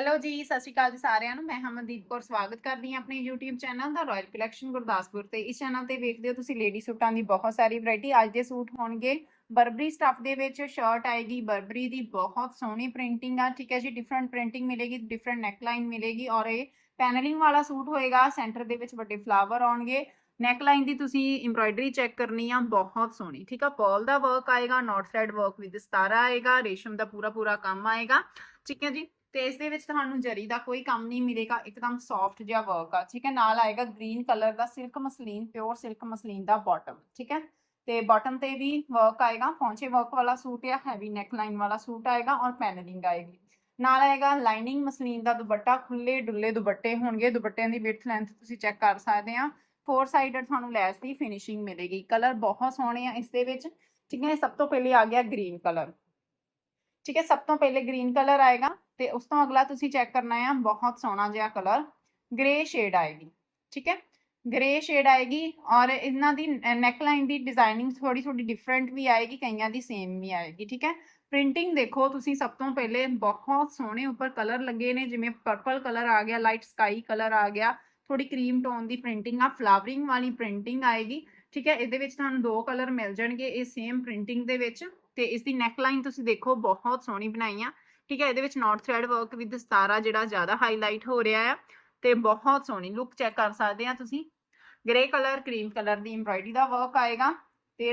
Hello ਜੀ, ਸਤਿ ਸ਼੍ਰੀ ਅਕਾਲ ਜੀ ਸਾਰਿਆਂ ਨੂੰ। ਮੈਂ ਹਮਨਦੀਪ ਕੌਰ, ਸਵਾਗਤ ਕਰਦੀ ਹਾਂ ਆਪਣੇ YouTube ਚੈਨਲ ਦਾ ਰਾਇਲ ਕਲੈਕਸ਼ਨ ਗੁਰਦਾਸਪੁਰ ਤੇ। ਇਸ ਚੈਨਲ ਤੇ ਵੇਖਦੇ ਹੋ ਤੁਸੀਂ ਲੇਡੀ ਸੂਟਾਂ ਦੀ ਬਹੁਤ ਸਾਰੀ ਵੈਰਾਈਟੀ ਅੱਜ ਦੇ ਸੂਟ ਹੋਣਗੇ ਬਰਬਰੀ ਸਟਫ ਦੇ ਵਿੱਚ। ਸ਼ਰਟ ਆਏਗੀ ਬਰਬਰੀ ਦੀ, ਬਹੁਤ ਸੋਹਣੀ ਪ੍ਰਿੰਟਿੰਗ ਆ। ਠੀਕ ਹੈ ਜੀ ਡਿਫਰੈਂਟ ਪ੍ਰਿੰਟਿੰਗ ਮਿਲੇਗੀ ਡਿਫਰੈਂਟ ਨੈਕਲਾਈਨ ਮਿਲੇਗੀ ਔਰ ਇਹ ਪੈਨਲਿੰਗ ਵਾਲਾ ਸੂਟ ਹੋਏਗਾ। ਸੈਂਟਰ ਦੇ ਵਿੱਚ ਵੱਡੇ ਫਲਾਵਰ ਆਉਣਗੇ। ਨੈਕਲਾਈਨ ਦੀ ਤੁਸੀਂ ਐਮਬ੍ਰਾਇਡਰੀ ਚੈੱਕ ਕਰਨੀ ਆ, ਬਹੁਤ ਸੋਹਣੀ। ਠੀਕ ਆ ਪਰਲ ਦਾ ਵਰਕ ਆਏਗਾ ਨਾਟ ਸਾਈਡ ਵਰਕ ਵਿਦ ਸਤਾਰਾ ਆਏਗਾ, ਰੇਸ਼ਮ ਦਾ ਪੂਰਾ ਪੂਰਾ ਕੰਮ ਆਏਗਾ। ਠੀਕ ਹੈ ਜੀ ਤੇ ਇਸ ਦੇ ਵਿੱਚ ਤੁਹਾਨੂੰ ਜਰੀ ਦਾ ਕੋਈ ਕੰਮ ਨਹੀਂ ਮਿਲੇਗਾ, ਇੱਕਦਮ ਸੌਫਟ ਜਿਹਾ ਵਰਕ ਆ, ਠੀਕ ਹੈ? ਨਾਲ ਆਏਗਾ ਗ੍ਰੀਨ ਕਲਰ ਦਾ silk muslin pure silk muslin ਦਾ ਬਾਟਮ ਠੀਕ ਹੈ? ਤੇ ਬਾਟਮ ਤੇ ਵੀ ਵਰਕ ਆਏਗਾ, ਪੌਂਚੇ ਵਰਕ ਵਾਲਾ ਸੂਟ ਆ ਹੈਵੀ ਨੈਕ ਲਾਈਨ ਵਾਲਾ ਸੂਟ ਆਏਗਾ ਔਰ ਪੈਨਲਿੰਗ ਆਏਗੀ। ਨਾਲ ਆਏਗਾ ਲਾਈਨਿੰਗ ਮਸਲੀਨ ਦਾ ਦੁਪੱਟਾ ਖੁੱਲੇ ਡੁੱਲੇ ਦੁਪੱਟੇ ਹੋਣਗੇ, ਦੁਪੱਟਿਆਂ ਦੀ ਵਿਡਥ ਲੈਂਥ ਤੁਸੀਂ ਚੈੱਕ ਕਰ ਸਕਦੇ ਆ। ਫੋਰ ਸਾਈਡਡ ਤੁਹਾਨੂੰ ਲੈਸ ਦੀ ਫਿਨਿਸ਼ਿੰਗ ਮਿਲੇਗੀ ਕਲਰ ਬਹੁਤ ਸੋਹਣੇ ਆ ਇਸ ਦੇ ਵਿੱਚ, ਠੀਕ ਹੈ? ਸਭ ਤੋਂ ਪਹਿਲੇ ਆ ਗਿਆ ਗ੍ਰੀਨ ਕਲਰ ਠੀਕ ਹੈ? ਸਭ ਤੋਂ ਪਹਿਲੇ ਗ੍ਰੀਨ ਕਲਰ ਆਏਗਾ ਤੇ ਉਸ ਤੋਂ ਅਗਲਾ ਤੁਸੀਂ ਚੈੱਕ ਕਰਨਾ ਆ, ਬਹੁਤ ਸੋਹਣਾ ਜਿਹਾ ਕਲਰ ਗ੍ਰੇ ਸ਼ੇਡ ਆਏਗੀ, ਠੀਕ ਹੈ? ਗ੍ਰੇ ਸ਼ੇਡ ਆਏਗੀ ਔਰ ਇਹਨਾਂ ਦੀ ਨੈਕ ਲਾਈਨ ਦੀ ਡਿਜ਼ਾਈਨਿੰਗ ਥੋੜੀ ਥੋੜੀ ਡਿਫਰੈਂਟ ਵੀ ਆਏਗੀ, ਕਈਆਂ ਦੀ ਸੇਮ ਵੀ ਆਏਗੀ, ਠੀਕ ਹੈ? ਪ੍ਰਿੰਟਿੰਗ ਦੇਖੋ, ਤੁਸੀਂ ਸਭ ਤੋਂ ਪਹਿਲੇ ਬਹੁਤ ਸੋਹਣੇ ਉੱਪਰ ਕਲਰ ਲੱਗੇ ਨੇ, ਜਿਵੇਂ ਪਰਪਲ ਕਲਰ ਆ ਗਿਆ ਲਾਈਟ ਸਕਾਈ ਕਲਰ ਆ ਗਿਆ ਥੋੜੀ ਕਰੀਮ ਟੋਨ ਦੀ ਪ੍ਰਿੰਟਿੰਗ ਆ ਫਲਾਵਰਿੰਗ ਵਾਲੀ ਪ੍ਰਿੰਟਿੰਗ ਆਏਗੀ, ਠੀਕ ਹੈ? ਇਹਦੇ ਵਿੱਚ ਤੁਹਾਨੂੰ ਦੋ ਕਲਰ ਮਿਲ ਜਾਣਗੇ, ਇਹ ਸੇਮ ਪ੍ਰਿੰਟਿੰਗ ਦੇ ਵਿੱਚ, ਤੇ ਇਸ ਦੀ ਨੈਕ ਲਾਈਨ ਤੁਸੀਂ ਦੇਖੋ, ਬਹੁਤ ਸੋਹਣੀ ਬਣਾਈ ਆ। ਠੀਕ ਹੈ, ਇਹਦੇ ਵਿੱਚ ਨਾਟ ਥ੍ਰੈਡ ਵਰਕ ਵਿਦ ਸਤਾਰਾ ਜਿਹੜਾ ਜ਼ਿਆਦਾ ਹਾਈਲਾਈਟ ਹੋ ਰਿਹਾ ਆ ਤੇ ਬਹੁਤ ਸੋਹਣੀ ਲੁੱਕ ਚੈੱਕ ਕਰ ਸਕਦੇ ਆ ਤੁਸੀਂ। ਗ੍ਰੇ ਕਲਰ ਕਰੀਮ ਕਲਰ ਦੀ ਐਮਬ੍ਰਾਇਡਰੀ ਦਾ ਵਰਕ ਆਏਗਾ ਤੇ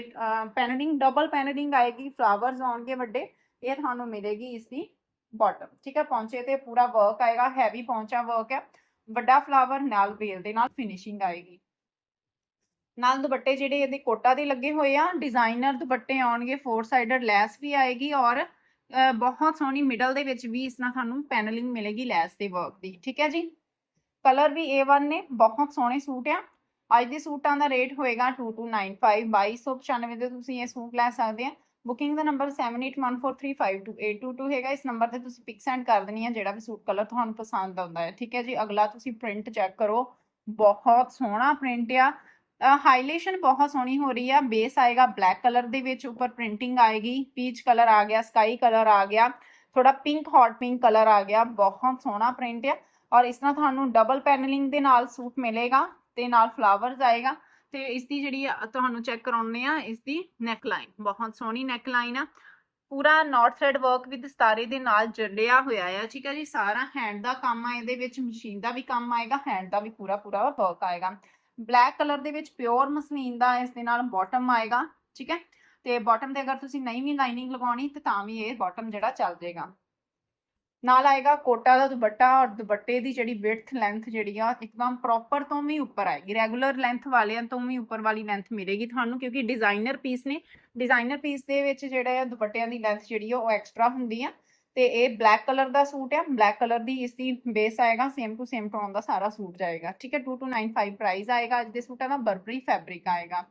ਪੈਨਲਿੰਗ ਡਬਲ ਪੈਨਲਿੰਗ ਆਏਗੀ ਫਲਾਵਰਸ ਆਉਣਗੇ ਵੱਡੇ, ਇਹ ਤੁਹਾਨੂੰ ਮਿਲੇਗੀ ਇਸ ਦੀ ਬਾਟਮ ਠੀਕ ਹੈ, ਪੌਂਚੇ ਤੇ ਪੂਰਾ ਵਰਕ ਆਏਗਾ ਹੈਵੀ ਪੌਂਚਾ ਵਰਕ ਹੈ ਵੱਡਾ ਫਲਾਵਰ ਨਾਲ ਵੇਲ ਦੇ ਨਾਲ ਫਿਨਿਸ਼ਿੰਗ ਆਏਗੀ। ਨਾਲ ਦੁਪੱਟੇ ਜਿਹੜੇ ਇਹਦੇ ਕੋਟਾ ਦੇ ਲੱਗੇ ਹੋਏ ਆ ਡਿਜ਼ਾਈਨਰ ਦੁਪੱਟੇ ਆਉਣਗੇ ਫੋਰ ਸਾਈਡਡ ਲੈਸ ਵੀ ਆਏਗੀ ਔਰ ਬਹੁਤ ਸੋਹਣੀ ਮਿਡਲ ਦੇ ਵਿੱਚ ਵੀ ਇਸ ਨਾਲ ਤੁਹਾਨੂੰ ਪੈਨਲਿੰਗ ਮਿਲੇਗੀ ਲੈਸ ਦੇ ਵਰਕ ਦੀ, ਠੀਕ ਹੈ ਜੀ? ਕਲਰ ਵੀ A1 ਨੇ, ਬਹੁਤ ਸੋਹਣੇ ਸੂਟ ਆ। ਅੱਜ ਦੇ ਸੂਟਾਂ ਦਾ ਰੇਟ ਹੋਏਗਾ 2295 2295 ਦੇ ਤੁਸੀਂ ਇਹ ਸੂਟ ਲੈ ਸਕਦੇ ਆ। ਬੁਕਿੰਗ ਦਾ ਨੰਬਰ 7814352822 ਹੈਗਾ। ਇਸ ਨੰਬਰ ਤੇ ਤੁਸੀਂ ਪਿਕ ਸੈਂਡ ਕਰ ਦੇਣੀ ਹੈ ਜਿਹੜਾ ਵੀ ਸੂਟ ਕਲਰ ਤੁਹਾਨੂੰ ਪਸੰਦ ਆਉਂਦਾ ਹੈ। ਠੀਕ ਹੈ ਜੀ, ਅਗਲਾ ਤੁਸੀਂ ਪ੍ਰਿੰਟ ਚੈੱਕ ਕਰੋ। ਬਹੁਤ ਸੋਹਣਾ ਪ੍ਰਿੰਟ ਆ। ਹਾਈਲਾਈਟੇਸ਼ਨ ਬਹੁਤ ਸੋਹਣੀ ਹੋ ਰਹੀ ਆ। ਬੇਸ ਆਏਗਾ ਬਲੈਕ ਕਲਰ ਦੇ ਵਿੱਚ, ਉੱਪਰ ਪ੍ਰਿੰਟਿੰਗ ਆਏਗੀ ਪੀਚ ਕਲਰ ਆ ਗਿਆ ਸਕਾਈ ਕਲਰ ਆ ਗਿਆ ਥੋੜਾ ਪਿੰਕ ਹੌਟ ਪਿੰਕ ਕਲਰ ਆ ਗਿਆ, ਬਹੁਤ ਸੋਹਣਾ ਪ੍ਰਿੰਟ ਆ। ਔਰ ਇਸ ਤਰ੍ਹਾਂ ਤੁਹਾਨੂੰ ਡਬਲ ਪੈਨਲਿੰਗ ਦੇ ਨਾਲ ਸੂਟ ਮਿਲੇਗਾ ਤੇ ਨਾਲ ਫਲਾਵਰਸ ਆਏਗਾ ਤੇ ਇਸ ਦੀ ਜਿਹੜੀ ਤੁਹਾਨੂੰ ਚੈੱਕ ਕਰਾਉਣੇ ਆ ਇਸ ਦੀ ਨੈਕ ਲਾਈਨ ਬਹੁਤ ਸੋਹਣੀ ਨੈਕ ਲਾਈਨ ਆ। ਪੂਰਾ ਨਾਟ ਥ੍ਰੈਡ ਵਰਕ ਵਿਦ ਸਤਾਰੇ ਦੇ ਨਾਲ ਜੜਿਆ ਹੋਇਆ ਆ, ਠੀਕ ਹੈ ਜੀ? ਸਾਰਾ ਹੈਂਡ ਦਾ ਕੰਮ ਆ, ਇਹਦੇ ਵਿੱਚ ਮਸ਼ੀਨ ਦਾ ਵੀ ਕੰਮ ਆਏਗਾ ਹੈਂਡ ਦਾ ਵੀ ਪੂਰਾ ਪੂਰਾ ਵਰਕ ਆਏਗਾ। ਬਲੈਕ ਕਲਰ ਦੇ ਵਿੱਚ ਪਿਓਰ ਮਸਲੀਨ ਦਾ ਇਸ ਦੇ ਨਾਲ ਬਾਟਮ ਆਏਗਾ, ਠੀਕ ਹੈ? ਤੇ ਬਾਟਮ ਤੇ ਅਗਰ ਤੁਸੀਂ ਨਹੀਂ ਵੀ ਲਾਈਨਿੰਗ ਲਗਾਉਣੀ, ਤੇ ਤਾਂ ਵੀ ਇਹ ਬਾਟਮ ਜਿਹੜਾ ਚੱਲ ਜਾਏਗਾ। ਨਾਲ ਆਏਗਾ ਕੋਟਾ ਦਾ ਦੁਪੱਟਾ ਔਰ ਦੁਪੱਟੇ ਦੀ ਜਿਹੜੀ ਵਿਡਥ ਲੈਂਥ ਜਿਹੜੀ ਆ, ਇੱਕਦਮ ਪ੍ਰੋਪਰ ਤੋਂ ਵੀ ਉੱਪਰ ਆਏਗੀ। ਰੈਗੂਲਰ ਲੈਂਥ ਵਾਲਿਆਂ ਤੋਂ ਵੀ ਉੱਪਰ ਵਾਲੀ ਲੈਂਥ ਮਿਲੇਗੀ ਤੁਹਾਨੂੰ, ਕਿਉਂਕਿ ਡਿਜ਼ਾਈਨਰ ਪੀਸ ਨੇ। ਡਿਜ਼ਾਈਨਰ ਪੀਸ ਦੇ ਵਿੱਚ ਜਿਹੜਾ ਆ ਦੁਪੱਟਿਆਂ ਦੀ ਲੈਂਥ ਜਿਹੜੀ ਆ, ਉਹ ਐਕਸਟਰਾ ਹੁੰਦੀ ਆ। ਤੇ ਇਹ ਬਲੈਕ ਕਲਰ ਦਾ ਸੂਟ ਆ ਬਲੈਕ ਕਲਰ ਦੀ ਇਸ ਦੀ ਬੇਸ ਆਏਗਾ ਸੇਮ ਟੂ ਸੇਮ ਟੋਨ ਦਾ ਸਾਰਾ ਸੂਟ ਜਾਏਗਾ, ਠੀਕ ਹੈ 2295 ਪ੍ਰਾਈਸ ਆਏਗਾ, ਅੱਜ ਦੇ ਸੂਟਾਂ ਦਾ ਬਰਬਰੀ ਫੈਬਰਿਕ ਆਏਗਾ।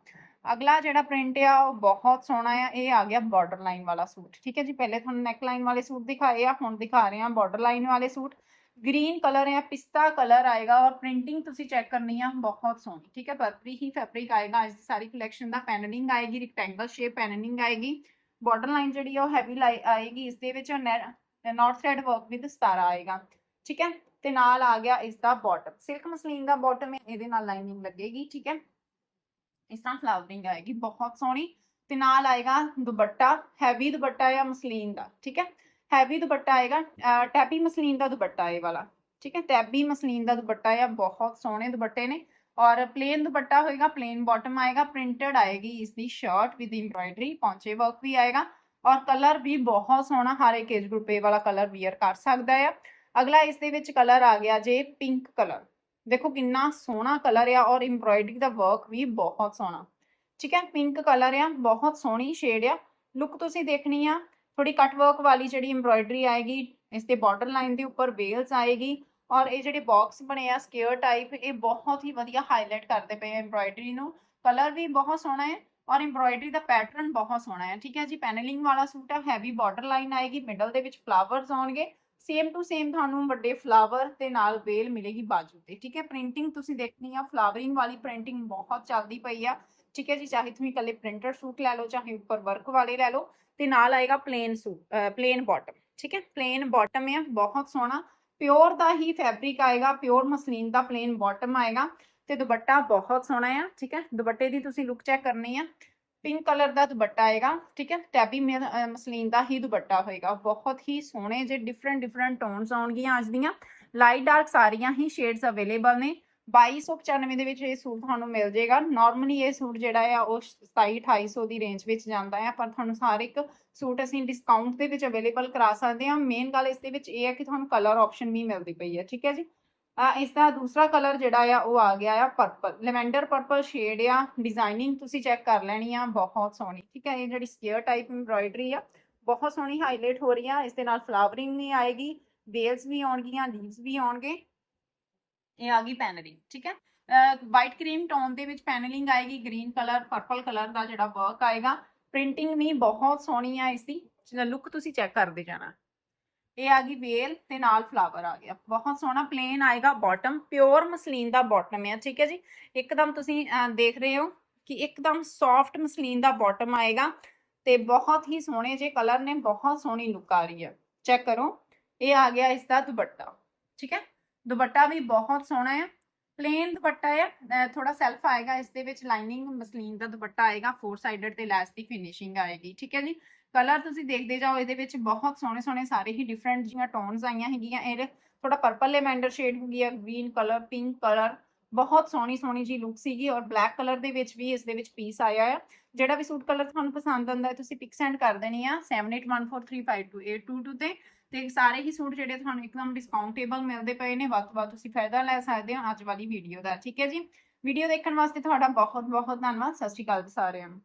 ਅਗਲਾ ਜਿਹੜਾ ਪ੍ਰਿੰਟ ਆ, ਉਹ ਬਹੁਤ ਸੋਹਣਾ ਆ, ਇਹ ਆ ਗਿਆ ਬਾਰਡਰ ਲਾਈਨ ਵਾਲਾ ਸੂਟ, ਠੀਕ ਹੈ ਜੀ, ਪਹਿਲੇ ਤੁਹਾਨੂੰ ਨੈਕ ਲਾਈਨ ਵਾਲੇ ਸੂਟ ਦਿਖਾਏ ਆ, ਹੁਣ ਦਿਖਾ ਰਹੇ ਆ ਬਾਰਡਰ ਲਾਈਨ ਵਾਲੇ ਸੂਟ। ਗ੍ਰੀਨ ਕਲਰ ਹੈ ਪਿਸਤਾ ਕਲਰ ਆਏਗਾ ਔਰ ਪ੍ਰਿੰਟਿੰਗ ਤੁਸੀਂ ਚੈੱਕ ਕਰਨੀ ਆ, ਬਹੁਤ ਸੋਹਣੀ, ਠੀਕ ਹੈ ਬਰਬਰੀ ਹੀ ਫੈਬਰਿਕ ਆਏਗਾ, ਅੱਜ ਦੀ ਸਾਰੀ ਕਲੈਕਸ਼ਨ ਦਾ ਪੈਨਲਿੰਗ ਆਏਗੀ ਰੈਕਟੈਂਗਲ ਸ਼ੇਪ ਪੈਨਲਿੰਗ ਆਏਗੀ। ਬਾਰਡਰ ਲਾਈਨ ਜਿਹੜੀ ਆ ਉਹ ਹੈਵੀ ਆਏਗੀ ਇਸ ਦੇ ਵਿੱਚ ਨਾਰਥ ਸਾਈਡ ਵਰਕ ਵਿਦ ਸਤਾਰਾ ਆਏਗਾ। ਠੀਕ ਹੈ? ਤੇ ਨਾਲ ਆ ਗਿਆ ਇਸ ਦਾ ਬਾਟਮ ਸਿਲਕ ਮਸਲੀਨ ਦਾ ਬਾਟਮ ਇਹਦੇ ਨਾਲ ਲਾਈਨਿੰਗ ਲੱਗੇਗੀ, ਠੀਕ ਹੈ? ਇਸ ਤਰ੍ਹਾਂ ਫਲਾਵਰਿੰਗ ਆਏਗੀ, ਬਹੁਤ ਸੋਹਣੀ। ਤੇ ਨਾਲ ਆਏਗਾ ਦੁਪੱਟਾ ਹੈਵੀ ਦੁਪੱਟਾ ਆ ਮਸਲੀਨ ਦਾ, ਠੀਕ ਹੈ? ਹੈਵੀ ਦੁਪੱਟਾ ਆਏਗਾ ਟੈਬੀ ਮਸਲੀਨ ਦਾ ਦੁਪੱਟਾ ਇਹ ਵਾਲਾ, ਠੀਕ ਹੈ? ਟੈਬੀ ਮਸਲੀਨ ਦਾ ਦੁਪੱਟਾ ਆ, ਬਹੁਤ ਸੋਹਣੇ ਦੁਪੱਟੇ ਨੇ। ਔਰ ਪਲੇਨ ਦੁਪੱਟਾ ਹੋਏਗਾ ਪਲੇਨ ਬਾਟਮ ਆਏਗਾ ਪ੍ਰਿੰਟਡ ਆਏਗੀ ਇਸ ਦੀ ਸ਼ਰਟ ਵਿਦ ਐਮਬ੍ਰਾਇਡਰੀ ਪੌਂਚੇ ਵਰਕ ਵੀ ਆਏਗਾ ਔਰ ਕਲਰ ਵੀ ਬਹੁਤ ਸੋਹਣਾ, ਹਰ ਇੱਕ ਏਜ ਗਰੁੱਪ ਵਾਲਾ ਕਲਰ ਵੀਅਰ ਕਰ ਸਕਦਾ ਆ। ਅਗਲਾ ਇਸ ਦੇ ਵਿੱਚ ਕਲਰ ਆ ਗਿਆ ਜੇ ਪਿੰਕ ਕਲਰ ਦੇਖੋ ਕਿੰਨਾ ਸੋਹਣਾ ਕਲਰ ਆ ਔਰ ਐਮਬ੍ਰਾਇਡਰੀ ਦਾ ਵਰਕ ਵੀ ਬਹੁਤ ਸੋਹਣਾ। ਠੀਕ ਹੈ ਪਿੰਕ ਕਲਰ ਆ, ਬਹੁਤ ਸੋਹਣੀ ਸ਼ੇਡ ਆ। ਲੁੱਕ ਤੁਸੀਂ ਦੇਖਣੀ ਆ ਥੋੜੀ ਕੱਟ ਵਰਕ ਵਾਲੀ ਜਿਹੜੀ ਐਮਬ੍ਰਾਇਡਰੀ ਆਏਗੀ, ਇਸ ਦੇ ਬਾਰਡਰ ਲਾਈਨ ਦੇ ਉੱਪਰ ਵੇਲਸ ਆਏਗੀ ਔਰ ਇਹ ਜਿਹੜੇ ਬਾਕਸ ਬਣੇ ਆ ਸਕੇਅਰ ਟਾਈਪ ਇਹ ਬਹੁਤ ਹੀ ਵਧੀਆ ਹਾਈਲਾਈਟ ਕਰਦੇ ਪਏ ਆ ਐਮਬ੍ਰਾਇਡਰੀ ਨੂੰ। ਕਲਰ ਵੀ ਬਹੁਤ ਸੋਹਣਾ ਹੈ ਔਰ ਐਮਬ੍ਰਾਇਡਰੀ ਦਾ ਪੈਟਰਨ ਬਹੁਤ ਸੋਹਣਾ ਹੈ। ਠੀਕ ਹੈ ਜੀ ਪੈਨਲਿੰਗ ਵਾਲਾ ਸੂਟ ਹੈ ਹੈਵੀ ਬਾਰਡਰ ਲਾਈਨ ਆਏਗੀ ਮਿਡਲ ਦੇ ਵਿੱਚ ਫਲਾਵਰਸ ਆਉਣਗੇ। ਸੇਮ ਟੂ ਸੇਮ ਤੁਹਾਨੂੰ ਵੱਡੇ ਫਲਾਵਰ ਤੇ ਨਾਲ ਵੇਲ ਮਿਲੇਗੀ ਬਾਜੂ ਤੇ। ਠੀਕ ਹੈ ਪ੍ਰਿੰਟਿੰਗ ਤੁਸੀਂ ਦੇਖਣੀ ਆ ਫਲਾਵਰਿੰਗ ਵਾਲੀ ਪ੍ਰਿੰਟਿੰਗ ਬਹੁਤ ਚੱਲਦੀ ਪਈ ਆ। ਠੀਕ ਹੈ ਜੀ, ਚਾਹੇ ਤੁਸੀਂ ਇਕੱਲੇ ਪ੍ਰਿੰਟਡ ਸੂਟ ਲੈ ਲਓ, ਚਾਹੇ ਉੱਪਰ ਵਰਕ ਵਾਲੇ ਲੈ ਲਓ। ਤੇ ਨਾਲ ਆਏਗਾ ਪਲੇਨ ਸੂਟ ਪਲੇਨ ਬਾਟਮ ਠੀਕ ਹੈ ਪਲੇਨ ਬਾਟਮ ਹੈ ਬਹੁਤ ਸੋਹਣਾ। ਪਿਓਰ ਦਾ ਹੀ ਫੈਬਰਿਕ ਆਏਗਾ ਪਿਓਰ ਮਸਲੀਨ ਦਾ ਪਲੇਨ ਬਾਟਮ ਆਏਗਾ ਤੇ ਦੁਪੱਟਾ ਬਹੁਤ ਸੋਹਣਾ ਆ, ਠੀਕ ਹੈ? ਦੁਪੱਟੇ ਦੀ ਤੁਸੀਂ ਲੁੱਕ ਚੈੱਕ ਕਰਨੀ ਆ। ਪਿੰਕ ਕਲਰ ਦਾ ਦੁਪੱਟਾ ਆਏਗਾ, ਠੀਕ ਹੈ? ਟੈਬੀ ਮਸਲੀਨ ਦਾ ਹੀ ਦੁਪੱਟਾ ਹੋਏਗਾ। ਬਹੁਤ ਹੀ ਸੋਹਣੇ ਜੇ ਡਿਫਰੈਂਟ ਡਿਫਰੈਂਟ ਟੋਨਸ ਆਉਣਗੀਆਂ ਅੱਜ ਦੀਆਂ। ਲਾਈਟ ਡਾਰਕ ਸਾਰੀਆਂ ਹੀ ਸ਼ੇਡਸ ਅਵੇਲੇਬਲ ਨੇ। 2295 ਦੇ ਵਿੱਚ ਇਹ ਸੂਟ ਤੁਹਾਨੂੰ ਮਿਲ ਜਾਏਗਾ। ਨਾਰਮਲੀ ਇਹ ਸੂਟ ਜਿਹੜਾ ਆ, ਉਹ 27 2800 ਦੀ ਰੇਂਜ ਵਿੱਚ ਜਾਂਦਾ ਹੈ ਪਰ ਤੁਹਾਨੂੰ ਸਾਰੇ ਇੱਕ ਸੂਟ ਅਸੀਂ ਡਿਸਕਾਊਂਟ ਦੇ ਵਿੱਚ ਅਵੇਲੇਬਲ ਕਰਾ ਸਕਦੇ ਹਾਂ। ਮੇਨ ਗੱਲ ਇਸ ਦੇ ਵਿੱਚ ਇਹ ਹੈ ਕਿ ਤੁਹਾਨੂੰ ਕਲਰ ਆਪਸ਼ਨ ਵੀ ਮਿਲਦੀ ਪਈ ਹੈ ਠੀਕ ਹੈ ਜੀ? ਇਸ ਦਾ ਦੂਸਰਾ ਕਲਰ ਜਿਹੜਾ ਆ, ਉਹ ਆ ਗਿਆ ਆ ਪਰਪਲ ਲੈਵੈਂਡਰ ਪਰਪਲ ਸ਼ੇਡ ਆ। ਡਿਜ਼ਾਈਨਿੰਗ ਤੁਸੀਂ ਚੈੱਕ ਕਰ ਲੈਣੀ ਆ, ਬਹੁਤ ਸੋਹਣੀ, ਠੀਕ ਹੈ? ਇਹ ਜਿਹੜੀ ਸਕੇਅਰ ਟਾਈਪ ਐਮਬ੍ਰਾਇਡਰੀ ਆ, ਬਹੁਤ ਸੋਹਣੀ ਹਾਈਲਾਈਟ ਹੋ ਰਹੀ ਆ। ਇਸ ਦੇ ਨਾਲ ਫਲਾਵਰਿੰਗ ਵੀ ਆਏਗੀ ਵੇਲਸ ਵੀ ਆਉਣਗੀਆਂ ਲੀਵਸ ਵੀ ਆਉਣਗੇ। ਇਹ ਆ ਗਈ ਪੈਨਲਿੰਗ ਠੀਕ ਹੈ? ਵਾਈਟ ਕਰੀਮ ਟੋਨ ਦੇ ਵਿੱਚ ਪੈਨਲਿੰਗ ਆਏਗੀ ਗ੍ਰੀਨ ਕਲਰ ਪਰਪਲ ਕਲਰ ਦਾ ਜਿਹੜਾ ਵਰਕ ਆਏਗਾ। ਪ੍ਰਿੰਟਿੰਗ ਵੀ ਬਹੁਤ ਸੋਹਣੀ ਆ ਇਸ ਦੀ ਲੁੱਕ ਤੁਸੀਂ ਚੈੱਕ ਕਰਦੇ ਜਾਣਾ। ਇਹ ਆ ਗਈ ਵੇਲ ਤੇ ਨਾਲ ਫਲਾਵਰ ਆ ਗਿਆ। ਬਹੁਤ ਸੋਹਣਾ ਪਲੇਨ ਆਏਗਾ ਬਾਟਮ ਪਿਓਰ ਮਸਲੀਨ ਦਾ ਬਾਟਮ ਹੈ ਠੀਕ ਹੈ ਜੀ? ਇੱਕਦਮ ਤੁਸੀਂ ਦੇਖ ਰਹੇ ਹੋ ਕਿ ਇੱਕਦਮ ਸੌਫਟ ਮਸਲੀਨ ਦਾ ਬਾਟਮ ਆਏਗਾ ਤੇ ਬਹੁਤ ਹੀ ਸੋਹਣੇ ਜੇ ਕਲਰ ਨੇ, ਬਹੁਤ ਸੋਹਣੀ ਲੁੱਕ ਆ ਰਹੀ ਹੈ ਚੈੱਕ ਕਰੋ। ਇਹ ਆ ਗਿਆ ਇਸ ਦਾ ਦੁਪੱਟਾ, ਠੀਕ ਹੈ? ਦੁਪੱਟਾ ਵੀ ਬਹੁਤ ਸੋਹਣਾ ਹੈ ਪਲੇਨ ਦੁਪੱਟਾ ਹੈ ਥੋੜਾ ਸੈਲਫ ਆਏਗਾ, ਇਸ ਦੇ ਵਿੱਚ ਲਾਈਨਿੰਗ ਮਸਲੀਨ ਦਾ ਦੁਪੱਟਾ ਆਏਗਾ ਫੋਰ ਸਾਈਡਡ ਤੇ ਲੈਸ ਦੀ ਫਿਨਿਸ਼ਿੰਗ ਆਏਗੀ, ਠੀਕ ਹੈ ਜੀ? ਕਲਰ ਤੁਸੀਂ ਦੇਖਦੇ ਜਾਓ, ਇਹਦੇ ਵਿੱਚ ਬਹੁਤ ਸੋਹਣੇ ਸੋਹਣੇ ਸਾਰੇ ਹੀ ਡਿਫਰੈਂਟ ਜਿਹੀਆਂ ਟੋਨਸ ਆਈਆਂ ਹੈਗੀਆਂ। ਇਹ ਥੋੜਾ ਪਰਪਲ ਲੈਵੈਂਡਰ ਸ਼ੇਡ ਹੋ ਆ ਗ੍ਰੀਨ ਕਲਰ ਪਿੰਕ ਕਲਰ ਬਹੁਤ ਸੋਹਣੀ ਸੋਹਣੀ ਜੀ ਲੁੱਕ ਸੀਗੀ ਔਰ ਬਲੈਕ ਕਲਰ ਦੇ ਵਿੱਚ ਵੀ ਇਸ ਦੇ ਵਿੱਚ ਪੀਸ ਆਇਆ ਆ। ਜਿਹੜਾ ਵੀ ਸੂਟ ਕਲਰ ਤੁਹਾਨੂੰ ਪਸੰਦ ਆਉਂਦਾ ਹੈ, ਤੁਸੀਂ ਪਿਕ ਸੈਂਡ ਕਰ ਦੇਣੀ ਆ 7814352822 ਤੇ। ਤੇ ਸਾਰੇ ਹੀ ਸੂਟ ਜਿਹੜੇ ਤੁਹਾਨੂੰ ਇੱਕਦਮ ਡਿਸਕਾਊਂਟੇਬਲ ਮਿਲਦੇ ਪਏ ਨੇ ਵੱਧ ਤੋਂ ਵੱਧ ਤੁਸੀਂ ਫਾਇਦਾ ਲੈ ਸਕਦੇ ਹੋ ਅੱਜ ਵਾਲੀ ਵੀਡੀਓ ਦਾ, ਠੀਕ ਹੈ ਜੀ? ਵੀਡੀਓ ਦੇਖਣ ਵਾਸਤੇ ਤੁਹਾਡਾ ਬਹੁਤ ਬਹੁਤ ਧੰਨਵਾਦ, ਸਤਿ ਸ਼੍ਰੀ ਅਕਾਲ ਸਾਰਿਆਂ ਨੂੰ।